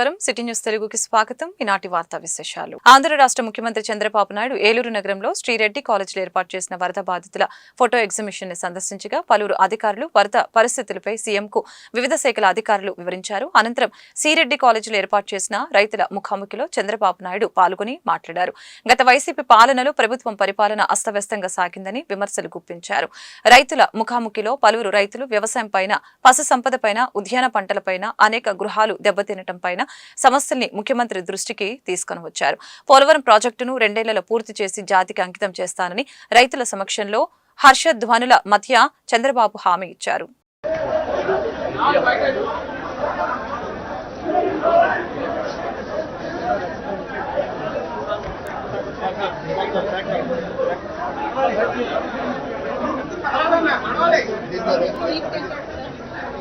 నమస్కారం. City news తెలుగుకి స్వాగతం. ఈనాటి వార్తా విశేషాలు. ఆంధ్ర రాష్ట్ర ముఖ్యమంత్రి చంద్రబాబు నాయుడు ఏలూరు నగరంలో శ్రీరెడ్డి కాలేజీలో ఏర్పాటు చేసిన వరద బాధితుల ఫోటో ఎగ్జిబిషన్ని సందర్శించగా పలువురు అధికారులు వరద పరిస్థితులపై సీఎంకు వివిధ శాఖల అధికారులు వివరించారు. అనంతరం సిరెడ్డి కాలేజీలో ఏర్పాటు చేసిన రైతుల ముఖాముఖిలో చంద్రబాబు నాయుడు పాల్గొని మాట్లాడారు. గత వైసీపీ పాలనలో ప్రభుత్వం పరిపాలన అస్తవ్యస్తంగా సాగిందని విమర్శలు గుప్పించారు. రైతుల ముఖాముఖిలో పలువురు రైతులు వ్యవసాయం పైన పశు సంపద పైన ఉద్యాన పంటలపైన అనేక గృహాలు దెబ్బతినటం పైన సమస్యల్ని ముఖ్యమంత్రి దృష్టికి తీసుకొని వచ్చారు. పోలవరం ప్రాజెక్టును రెండేళ్ళలో పూర్తి చేసి జాతికి అంకితం చేస్తానని రైతుల సమక్షంలో హర్షధ్వనుల మధ్య చంద్రబాబు హామీ ఇచ్చారు.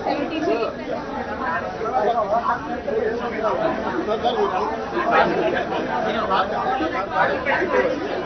Thank you.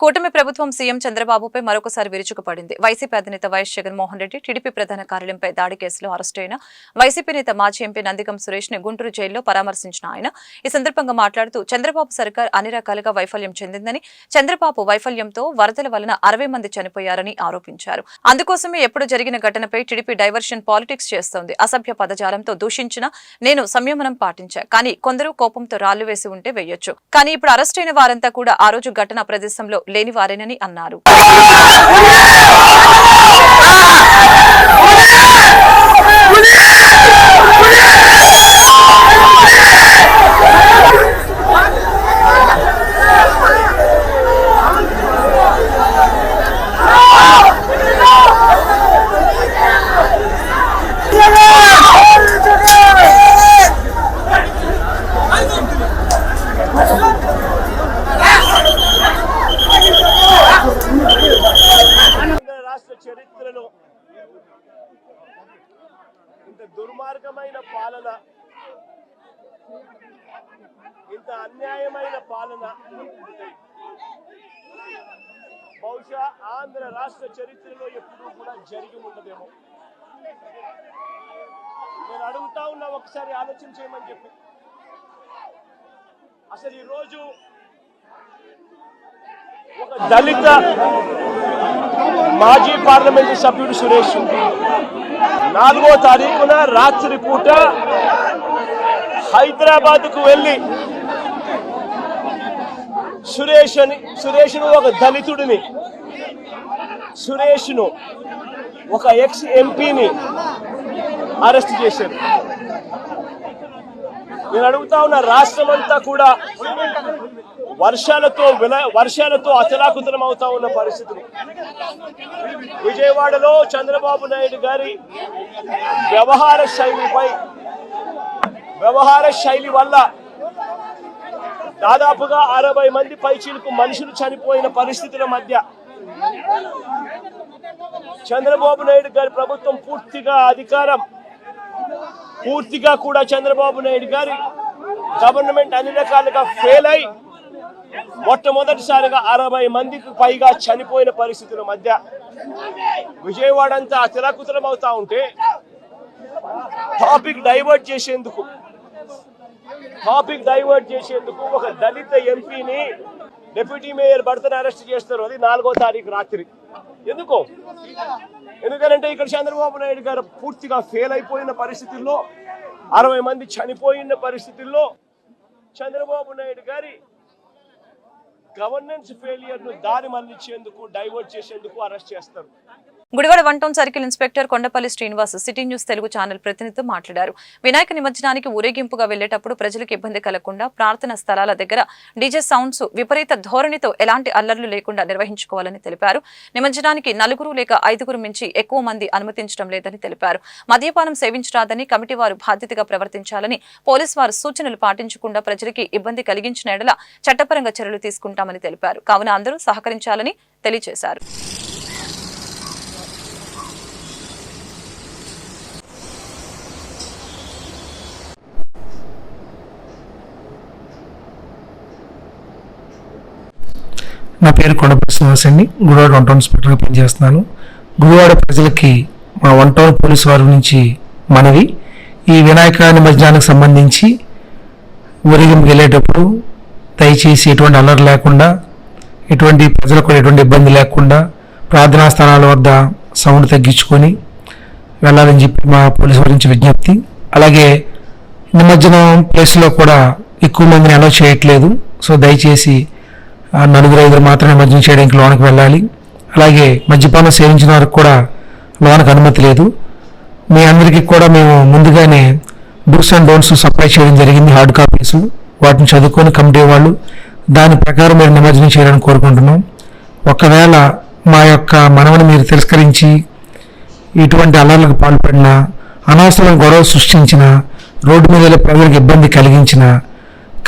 కూటమి ప్రభుత్వం సీఎం చంద్రబాబుపై మరొకసారి విరుచుకుపడింది. వైసీపీ అధినేత వైఎస్ జగన్మోహన్ రెడ్డి టీడీపీ ప్రధాన కార్యాలయంపై దాడి కేసులో అరెస్టైన వైసీపీ నేత మాజీ ఎంపీ నందిగం సురేష్ని గుంటూరు జైల్లో పరామర్శించిన ఆయన. ఈ సందర్భంగా మాట్లాడుతూ చంద్రబాబు సర్కార్ అన్ని రకాలుగా వైఫల్యం చెందిందని చంద్రబాబు వైఫల్యంతో వరదల వలన అరవై మంది చనిపోయారని ఆరోపించారు. అందుకోసమే ఎప్పుడు జరిగిన ఘటనపై టీడీపీ డైవర్షన్ పాలిటిక్స్ చేస్తోంది. అసభ్య పదజాలంతో దూషించిన నేను సంయమనం పాటించా. కానీ కొందరు కోపంతో రాళ్ళు వేసి ఉంటే వేయొచ్చు. కానీ ఇప్పుడు అరెస్టైన వారంతా కూడా ఆ రోజు ఘటన ప్రదేశంలో లేని వారేనని అన్నారు తెలంగాణ రాష్ట్ర చరిత్రలో ఇంత దుర్మార్గమైన పాలన ఇంత అన్యాయమైన పాలన బహుశా ఆంధ్ర రాష్ట్ర చరిత్రలో ఎప్పుడూ కూడా జరిగి ఉండదేమో నేను అడుగుతా ఉన్నా ఒకసారి ఆలోచన చేయమని చెప్పి. అసలు ఈరోజు ఒక దళిత మాజీ పార్లమెంటు సభ్యుడు సురేష్ నాలుగో తారీఖున రాత్రి పూట హైదరాబాద్కు వెళ్ళి సురేష్ అని సురేష్ను ఒక దళితుడిని సురేష్ను ఒక ఎక్స్ ఎంపీని అరెస్ట్ చేశారు. నేను అడుగుతా ఉన్న రాష్ట్రం అంతా కూడా వర్షాలతో విల వర్షాలతో అతలాకుతలం అవుతా ఉన్న పరిస్థితులు. విజయవాడలో చంద్రబాబు నాయుడు గారి వ్యవహార శైలిపై వ్యవహార శైలి వల్ల దాదాపుగా అరవై మంది పైచీలకు మనుషులు చనిపోయిన పరిస్థితుల మధ్య చంద్రబాబు నాయుడు గారి ప్రభుత్వం పూర్తిగా అధికారం పూర్తిగా కూడా చంద్రబాబు నాయుడు గారి గవర్నమెంట్ అన్ని రకాలుగా ఫెయిల్ అయి మొట్టమొదటిసారిగా అరవై మందికి పైగా చనిపోయిన పరిస్థితుల మధ్య విజయవాడ అంతా అతలాకుతలం అవుతా ఉంటే టాపిక్ డైవర్ట్ చేసేందుకు టాపిక్ డైవర్ట్ చేసేందుకు ఒక దళిత ఎంపీని డిప్యూటీ మేయర్ భర్తను అరెస్ట్ చేస్తారు. అది నాలుగో తారీఖు రాత్రి. ఎందుకు? ఎందుకంటే ఇక్కడ చంద్రబాబు నాయుడు గారు పూర్తిగా ఫెయిల్ అయిపోయిన పరిస్థితుల్లో అరవై మంది చనిపోయిన పరిస్థితుల్లో చంద్రబాబు నాయుడు గారి గవర్నెన్స్ ఫెయిలియర్ను దారి మళ్ళించేందుకు డైవర్ట్ చేసేందుకు అరెస్ట్ చేస్తారు. Gudivada one town circle inspector Kondapalli Srinivas city news Telugu channel ప్రతినిధితో మాట్లాడారు. వినాయక నిమజ్జనానికి ఊరేగింపుగా వెళ్ళేటప్పుడు ప్రజలకు ఇబ్బంది కలగకుండా ప్రార్థన స్థలాల దగ్గర డీజే సౌండ్స్ విపరీత ధోరణితో ఎలాంటి అల్లర్లు లేకుండా నిర్వహించుకోవాలని తెలిపారు. నిమజ్జనానికి నలుగురు లేక ఐదుగురు మించి ఎక్కువ మంది అనుమతించడం లేదని తెలిపారు. మద్యపానం సేవించరాదని కమిటీ వారు బాధ్యతగా ప్రవర్తించాలని పోలీసు వారు సూచనలు పాటించకుండా ప్రజలకి ఇబ్బంది కలిగించిన ఎడల చట్టపరంగా చర్యలు తీసుకుంటామని తెలిపారు. కావున అందరూ సహకరించాలని తెలియజేశారు. నా పేరు కొండపల్లి శ్రీనివాస్ అండి. గుడివాడ వన్ టౌన్ ఇన్స్పెక్టర్గా పనిచేస్తున్నాను. గుడివాడ ప్రజలకి మా వన్ టౌన్ పోలీసు వారి నుంచి మనవి. ఈ వినాయక నిమజ్జనానికి సంబంధించి ఊరేగింపు వెళ్ళేటప్పుడు దయచేసి ఎటువంటి అల్లరి లేకుండా ఎటువంటి ప్రజలకు ఎటువంటి ఇబ్బంది లేకుండా ప్రార్థనా స్థానాల వద్ద సౌండ్ తగ్గించుకొని వెళ్ళాలని చెప్పి మా పోలీసు వారి నుంచి విజ్ఞప్తి. అలాగే నిమజ్జనం ప్లేస్లో కూడా ఎక్కువ మందిని అలౌ చేయట్లేదు. సో దయచేసి నలుగురు ఐదుగురు మాత్రమే మద్యం చేయడానికి లోనకి వెళ్ళాలి. అలాగే మద్యపానం సేవించిన వారికి కూడా లోనకు అనుమతి లేదు. మీ అందరికీ కూడా మేము ముందుగానే బుక్స్ అండ్ డోన్స్ సప్లై చేయడం జరిగింది హార్డ్ కాపీస్. వాటిని చదువుకొని కమిటీ వాళ్ళు దాని ప్రకారం మీరు నిమజ్జనం చేయాలని కోరుకుంటున్నాం. ఒకవేళ మా యొక్క మనవని మీరు తిరస్కరించి ఇటువంటి అల్లర్లకు పాల్పడిన అనవసరం గొడవ సృష్టించిన రోడ్డు మీద ప్రజలకు ఇబ్బంది కలిగించిన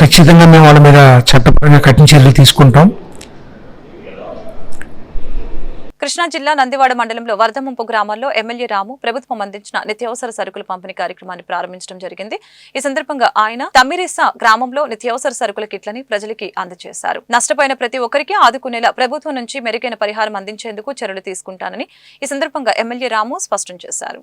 ఖచ్చితంగా మేము వాళ్ళ మీద చట్టపరంగా కఠిన చర్యలు తీసుకుంటాం. కృష్ణా జిల్లా నందివాడ మండలంలో వరద ముంపు గ్రామాల్లో ఎమ్మెల్యే రాము ప్రభుత్వం అందించిన నిత్యావసర సరుకుల పంపిణీ కార్యక్రమాన్ని ప్రారంభించడం జరిగింది. ఈ సందర్భంగా ఆయన తమ్మిరిసా గ్రామంలో నిత్యావసర సరుకుల కిట్లని ప్రజలకి అందజేశారు. నష్టపోయిన ప్రతి ఒక్కరికి ఆదుకునేలా ప్రభుత్వం నుంచి మెరుగైన పరిహారం అందించేందుకు చర్యలు తీసుకుంటానని ఈ సందర్భంగా ఎమ్మెల్యే రాము స్పష్టం చేశారు.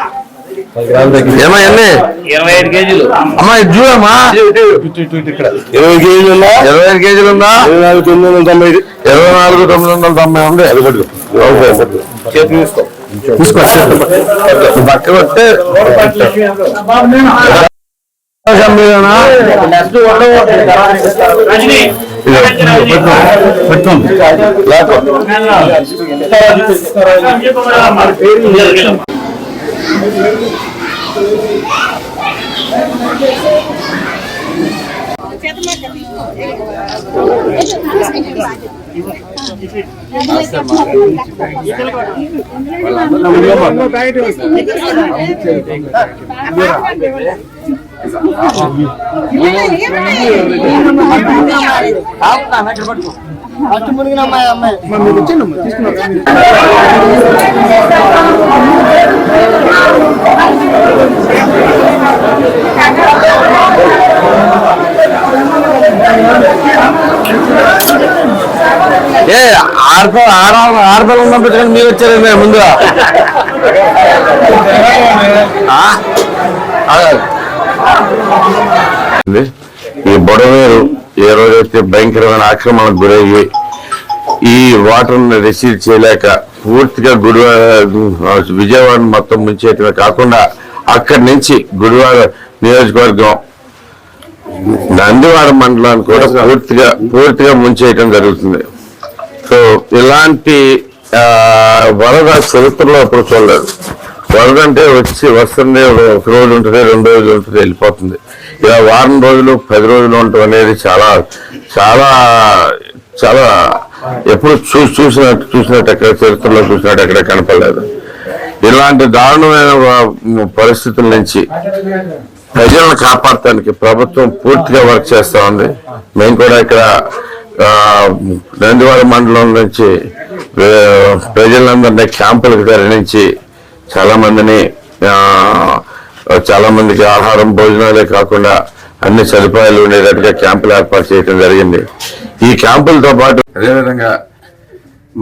ఏమా ఎన్ని? ఇరవై ఐదు కేజీలు. అమ్మా ఇది చూడమ్మా. ఇరవై కేజీలు ఉందా ఇరవై ఐదు కేజీలు ఉందా ఇరవై నాలుగు తొమ్మిది వందల తొంభై ఇరవై నాలుగు తొమ్మిది వందల తొంభై ఉంది. అది పట్టుకో చేతి తీసుకో. పక్క? రజనీ ఇదిగో, పెట్టుకో, పెట్టుకో. లేకో. ఏ ఆడపిల్ల ఉన్నప్పుడు కానీ మీరు వచ్చారు మీరు ముందు ఆ? ఆగాలి. ఈ బొడవేరు ఏ రోజైతే భయంకరమైన ఆక్రమణకు గురయ్యి ఈ వాటర్ రిసీవ్ చేయలేక పూర్తిగా గుడివాడ విజయవాడ మొత్తం ముంచేయటమే కాకుండా అక్కడి నుంచి గుడివాడ నియోజకవర్గం నందివాడ మండలాన్ని కూడా పూర్తిగా పూర్తిగా ముంచేయటం జరుగుతుంది సో ఇలాంటి వరద చరిత్రలో అప్పుడు చూడలేదు. వరద అంటే వచ్చి వస్తుంది ఒక రోజు ఉంటుంది రెండు రోజులు ఉంటుంది వెళ్ళిపోతుంది. ఇలా వారం రోజులు పది రోజులు ఉండటం అనేది చాలా చాలా చాలా ఎప్పుడు చూ చూసినట్టు చూసినట్టు ఎక్కడ చరిత్రలో చూసినట్టు ఎక్కడ కనపడలేదు. ఇలాంటి దారుణమైన పరిస్థితుల నుంచి ప్రజలను కాపాడటానికి ప్రభుత్వం పూర్తిగా వర్క్ చేస్తూ ఉంది. మేము కూడా ఇక్కడ నందివాడ మండలం నుంచి ప్రజలందరినీ క్యాంపులకు తరలించి చాలామందిని చాలామందికి ఆహారం భోజనాలే కాకుండా అన్ని సదుపాయాలు ఉండేటట్టుగా క్యాంపులు ఏర్పాటు చేయడం జరిగింది. ఈ క్యాంపులతో పాటు అదేవిధంగా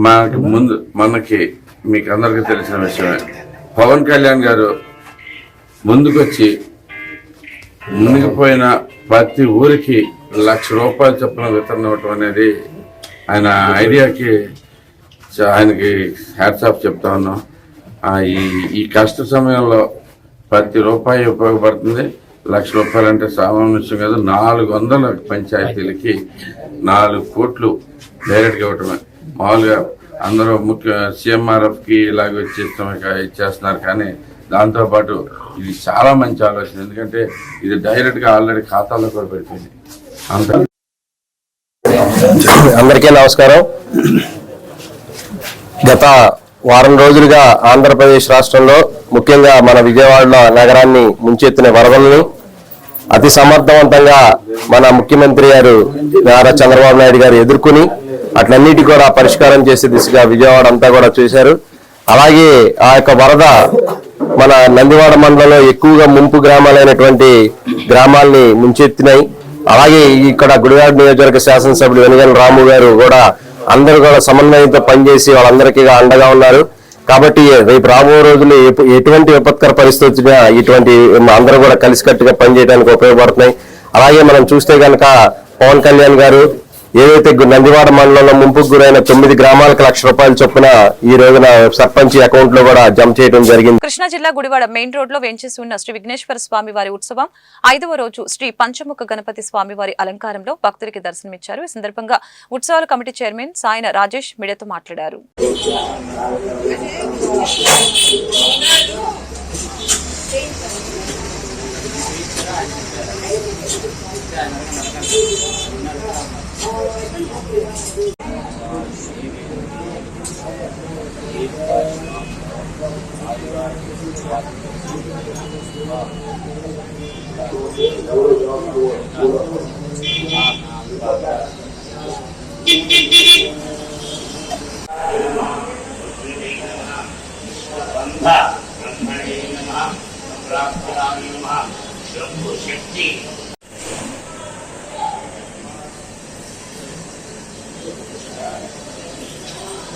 మనకి ముందు మనకి మీకు అందరికీ తెలిసిన విషయమే. పవన్ కళ్యాణ్ గారు ముందుకొచ్చి మునిగిపోయిన ప్రతి ఊరికి లక్ష రూపాయలు చొప్పున వితరణ ఇవ్వటం అనేది ఆయన ఐడియాకి ఆయనకి హ్యాట్స్ ఆఫ్ చెప్తా ఉన్నాం. ఈ ఈ కష్ట సమయంలో ప్రతి రూపాయి ఉపయోగపడుతుంది. లక్ష రూపాయలు అంటే సామాన్య విషయం కాదు నాలుగు వందల పంచాయతీలకి నాలుగు కోట్లు డైరెక్ట్గా ఇవ్వటమే. మామూలుగా అందరూ ముఖ్య సీఎంఆర్ఎఫ్కి ఇలాగ ఇచ్చేస్తాం ఇచ్చేస్తున్నారు కానీ దాంతోపాటు ఇది చాలా మంచి ఆలోచన. ఎందుకంటే ఇది డైరెక్ట్గా ఆల్రెడీ ఖాతాలో కూడా పెట్టింది. అందరికీ నమస్కారం. గత వారం రోజులుగా ఆంధ్రప్రదేశ్ రాష్ట్రంలో ముఖ్యంగా మన విజయవాడలో నగరాన్ని ముంచెత్తిన వరదల్ని అతి సమర్థవంతంగా మన ముఖ్యమంత్రి గారు నారా చంద్రబాబు నాయుడు గారు ఎదుర్కొని అట్లన్నిటి కూడా పరిష్కారం చేసే దిశగా విజయవాడ అంతా కూడా చూశారు. అలాగే ఆ యొక్క వరద మన నందివాడ మండలంలో ఎక్కువగా ముంపు గ్రామాలైనటువంటి గ్రామాల్ని ముంచెత్తినాయి. అలాగే ఇక్కడ గుడివాడ నియోజకవర్గ శాసనసభ్యులు వెనుగల రాము గారు కూడా అందరూ కూడా సమన్వయంతో పనిచేసి వాళ్ళందరికీ అండగా ఉన్నారు. కాబట్టి రేపు రాబోయే రోజులు ఎటువంటి విపత్కర పరిస్థితి ఇటువంటి అందరూ కూడా కలిసికట్టుగా పనిచేయడానికి ఉపయోగపడుతున్నాయి. అలాగే మనం చూస్తే కనుక పవన్ కళ్యాణ్ గారు ఏదైతే గు- నందివాడ మండలంలో ముంపుకు గురైన తొమ్మిది గ్రామాలకు లక్ష రూపాయల చొప్పున ఈ రోజున సర్పంచ్ అకౌంట్లో కూడా జమ చేయడం జరిగింది. కృష్ణా జిల్లా గుడివాడ మెయిన్ రోడ్లో వేంచేసి ఉన్న శ్రీ విఘ్నేశ్వర స్వామి వారి ఉత్సవం ఐదవ రోజు శ్రీ పంచముఖ గణపతి స్వామి వారి అలంకారంలో భక్తులకి దర్శనమిచ్చారు. ఈ సందర్భంగా ఉత్సవాల కమిటీ చైర్మన్ సాయన రాజేష్ మీడియాతో మాట్లాడారు.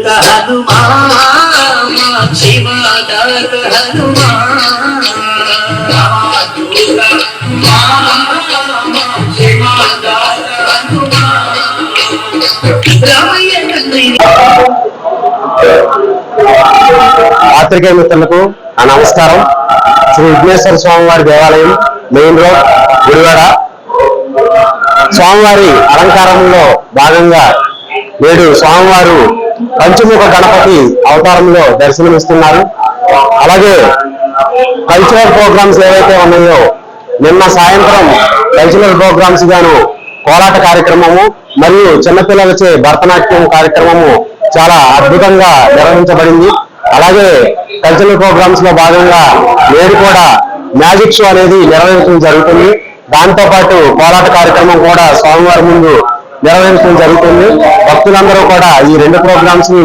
శివదాత హనుమా హనుమా పాత్రికేయ మిత్రులకు నా నమస్కారం. శ్రీ విఘ్నేశ్వర స్వామివారి దేవాలయం మెయిన్ రోడ్ గుడివాడ. స్వామివారి అలంకారంలో భాగంగా నేడు స్వామివారు కంచుముఖ గణపతి అవతారంలో దర్శనమిస్తున్నారు. అలాగే కల్చరల్ ప్రోగ్రామ్స్ ఏవైతే ఉన్నాయో నిన్న సాయంత్రం కల్చరల్ ప్రోగ్రామ్స్ గాను కోలాట కార్యక్రమము మరియు చిన్నపిల్లలచే భరతనాట్యం కార్యక్రమము చాలా అద్భుతంగా నిర్వహించబడింది. అలాగే కల్చరల్ ప్రోగ్రామ్స్లో భాగంగా నేడు కూడా మ్యాజిక్ షో అనేది నిర్వహించడం జరుగుతుంది. దాంతో పాటు పోరాట కార్యక్రమం కూడా సోమవారం ముందు నిర్వహించడం జరుగుతుంది. భక్తులందరూ కూడా ఈ రెండు ప్రోగ్రామ్స్ని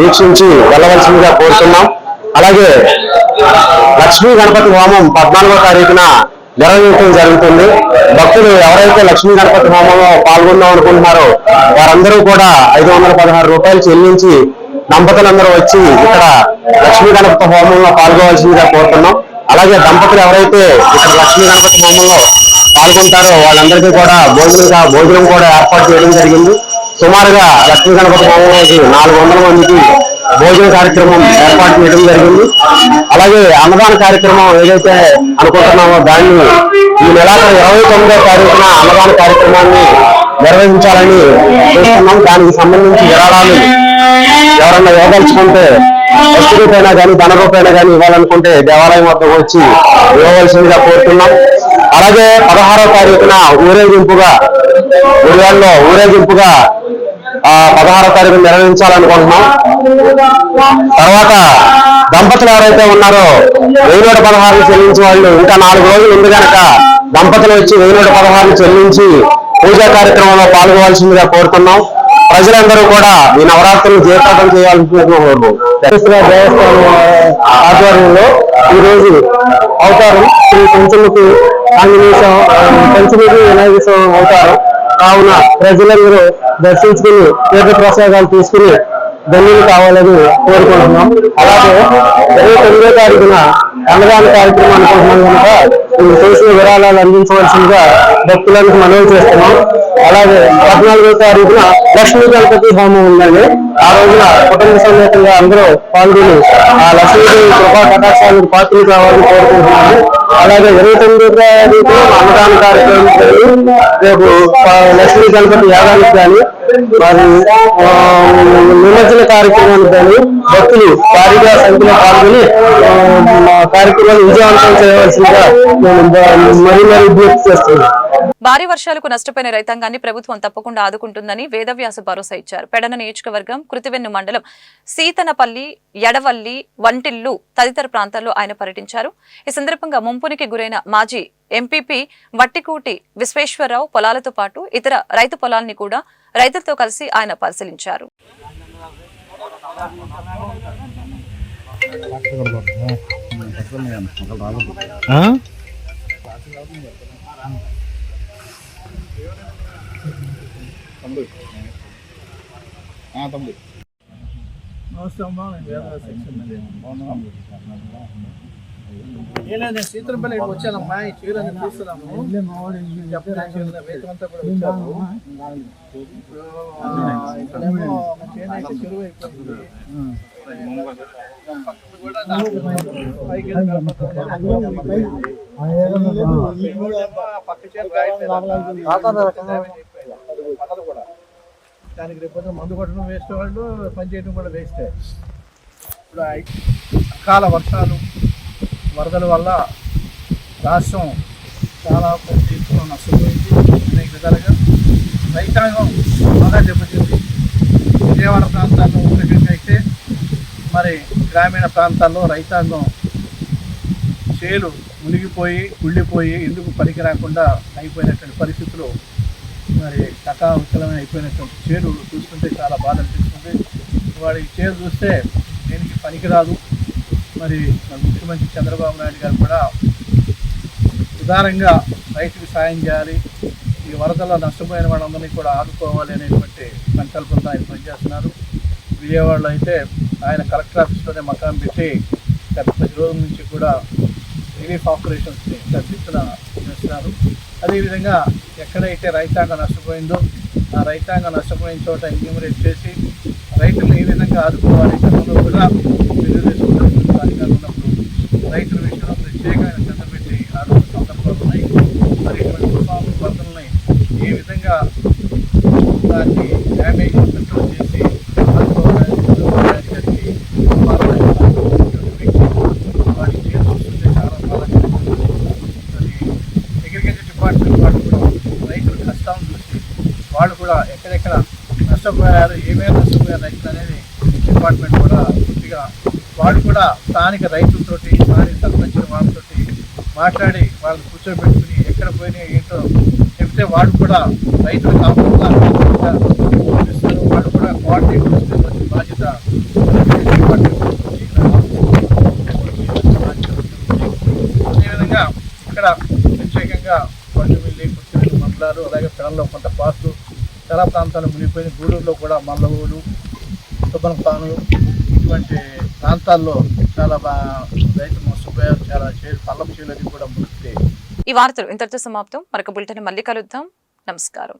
వీక్షించి వెళ్ళవలసిందిగా కోరుతున్నాం. అలాగే లక్ష్మీ గణపతి హోమం పద్నాలుగో తారీఖున నిర్వహించడం జరుగుతుంది. భక్తులు ఎవరైతే లక్ష్మీ గణపతి హోమంలో పాల్గొందాం అనుకుంటున్నారో వారందరూ కూడా ఐదు వందల పదహారు రూపాయలు చెల్లించి దంపతులందరూ వచ్చి ఇక్కడ లక్ష్మీ గణపతి హోమంలో పాల్గొవలసిందిగా కోరుతున్నాం. అలాగే దంపతులు ఎవరైతే ఇక్కడ లక్ష్మీ గణపతి హోమంలో పాల్గొంటారో వాళ్ళందరికీ కూడా భోజనంగా భోజనం కూడా ఏర్పాటు చేయడం జరిగింది. సుమారుగా లక్ష్మీ గణపతి రోజు నాలుగు వందల మందికి భోజన కార్యక్రమం ఏర్పాటు చేయడం జరిగింది. అలాగే అన్నదాన కార్యక్రమం ఏదైతే అనుకుంటున్నామో దాన్ని ఈ నెల ఇరవై తొమ్మిదో తారీఖున అన్నదాన కార్యక్రమాన్ని నిర్వహించాలని చూస్తున్నాం. దానికి సంబంధించి విరాళాలు ఎవరన్నా ఇవ్వదలుచుకుంటే వస్తు రూపైనా కానీ ధన రూపైనా కానీ ఇవ్వాలనుకుంటే దేవాలయం వద్దకు వచ్చి ఇవ్వవలసిందిగా కోరుతున్నాం. అలాగే పదహారో తారీఖున ఊరేగింపుగా గుడివాడలో ఊరేగింపుగా ఆ పదహారో తారీఖు నిర్వహించాలనుకుంటున్నాం. తర్వాత దంపతులు ఎవరైతే ఉన్నారో వెయ్యి నూట పదహారులు చెల్లించే వాళ్ళు ఇంకా నాలుగు రోజులు ఉంది కనుక దంపతులు వచ్చి వెయ్యి నూట పదహారులు చెల్లించి పూజా కార్యక్రమంలో పాల్గొవాల్సిందిగా కోరుతున్నాం. ప్రజలందరూ కూడా ఈ నవరాత్రులు జయప్రదం చేయాల్సిందిగా దేవస్థానం ఆధ్వర్యంలో ఈ రోజు అవతారం శ్రీ పంచముఖి ఆంజనేయ పంచముఖి వినాయక స్వామి అవతారం కావున ప్రజలందరూ దర్శించుకుని తీర్థ ప్రసాదాలు తీసుకుని ధన్యులు కావాలని కోరుకుంటున్నాం. అలాగే ఇరవై తొమ్మిదో తారీఖున అన్నదాన కార్యక్రమం అనుకుంటున్నాం కనుక మీరు చేసిన విరాళాలు అందించవలసిందిగా భక్తులకు మనవి చేస్తున్నాం. అలాగే పద్నాలుగో తారీఖున లక్ష్మీ గణపతి హోమం ఉందండి. ఆ రోజున కుటుంబ సమేతంగా అందరూ పాల్గొని ఆ లక్ష్మీదేవి కృపా కటాక్షాలకు పాత్రలు కావాలని కోరుకుంటున్నాము. అలాగే ఇరవై తొమ్మిదో తారీఖున అన్నదాన కార్యక్రమం రేపు లక్ష్మీ గణపతి యాగానికి కానీ మరి నిమజ్జన కార్యక్రమానికి కానీ భక్తులు భారీగా సంఖ్యలో పాల్గొని మా కార్యక్రమాన్ని విజయవంతం చేయవలసిందిగా మరీ మరీ విజ్ఞప్తి చేస్తున్నాను. భారీ వర్షాలకు నష్టపోయిన రైతాంగాన్ని ప్రభుత్వం తప్పకుండా ఆదుకుంటుందని వేదవ్యాస భరోసా ఇచ్చారు. పెడన నియోజకవర్గం కృతివెన్ను మండలం సీతనపల్లి ఎడవల్లి వంటిల్లు తదితర ప్రాంతాల్లో ఆయన పర్యటించారు. ఈ సందర్భంగా ముంపునికి గురైన మాజీ ఎంపీపీ వట్టికూటి విశ్వేశ్వరరావు పొలాలతో పాటు ఇతర రైతు పొలాల్ని కూడా రైతులతో కలిసి ఆయన పరిశీలించారు. నేను సీతనపల్లి వచ్చానమ్మా. ఈ చీరని తీసుకున్నాము కూడా వచ్చాము ఇక్కడేమో మా చేనైతే చెరువు అయిపోయింది కూడా దానికి పక్క చేను కూడా దానికి రేపు మందు కొట్టడం వేస్ట్ వాళ్ళు పని చేయడం కూడా వేస్తే. ఇప్పుడు కాల అకాల వర్షాలు వరదల వల్ల రాష్ట్రం చాలా పెద్ద నష్టపోయింది. అనేక విధాలుగా రైతాంగం బాగా దెబ్బతింది. విజయవాడ ప్రాంతాల్లో ఉన్నట్లయితే అయితే మరి గ్రామీణ ప్రాంతాల్లో రైతాంగం చేలు మునిగిపోయి కుళ్ళిపోయి ఎందుకు పనికి రాకుండా అయిపోయినటువంటి పరిస్థితులు మరి కకావికలమైన అయిపోయినటువంటి చేలు చూస్తుంటే చాలా బాధ అనిపిస్తుంది. వాడి చేలు చూస్తే దేనికి పనికిరాదు. మరి ముఖ్యమంత్రి చంద్రబాబు నాయుడు గారు కూడా ప్రధానంగా రైతుకి సాయం చేయాలి. ఈ వరదల్లో నష్టపోయిన వాళ్ళందరినీ కూడా ఆదుకోవాలి అనేటువంటి సంకల్పంతో ఆయన పనిచేస్తున్నారు. విజయవాడలో అయితే ఆయన కలెక్టర్ ఆఫీస్లోనే మకాం పెట్టి గత పది రోజుల నుంచి కూడా రిలీఫ్ ఆపరేషన్స్ని తగ్గిస్తున్న చేస్తున్నారు. అదేవిధంగా ఎక్కడైతే రైతాంగం నష్టపోయిందో ఆ రైతాంగం నష్టపోయిన చోట ఎన్యూమరేట్ చేసి రైతులను ఏ విధంగా ఆదుకోవాలి గతంలో కూడా తెలుగుదేశం అధికారులు ఉన్నప్పుడు రైతుల విషయంలో ప్రత్యేకమైన శ్రద్ధ పెట్టి ఆదుకున్న సందర్భాలు ఉన్నాయి మరి ఇటువంటి తుఫాను వరదలని ఏ విధంగా దాన్ని డ్యామేజ్ కంట్రోల్ చేసి చాలా డిపార్ట్మెంట్ వాళ్ళు కూడా ఎక్కడెక్కడ నష్టపోయారు ఏమేమి నష్టపోయారు రైతులు అనేది డిపార్ట్మెంట్ కూడా పూర్తిగా వాళ్ళు కూడా స్థానిక రైతులతోటి స్థానిక సర్పంచుల వాళ్ళతోటి మాట్లాడి వాళ్ళని కూర్చోబెట్టుకుని ఎక్కడ పోయినా ఏంటో చెప్తే వాడు కూడా రైతులు కాకుండా వాడు కూడా కోఆర్డినేట్ బాధ్యత అదేవిధంగా ఇక్కడ ప్రత్యేకంగా కొండమిల్లి కుర్తిమిల్లి మండలాలు అలాగే పిల్లల్లో కొంత పార్కు చాలా ప్రాంతాలు మునిగిపోయిన గూడూరులో కూడా మల్లవూలు సుబ్బనపాను ఇటువంటి ప్రాంతాల్లో చాలా బాగా రైతు మోసపోయారు చాలా పల్లం చేయలేదు కూడా ఈ వార్తలు ఇంతటితో సమాప్తం. మరొక బులెటిన్ మళ్ళీ కలుద్దాం. నమస్కారం.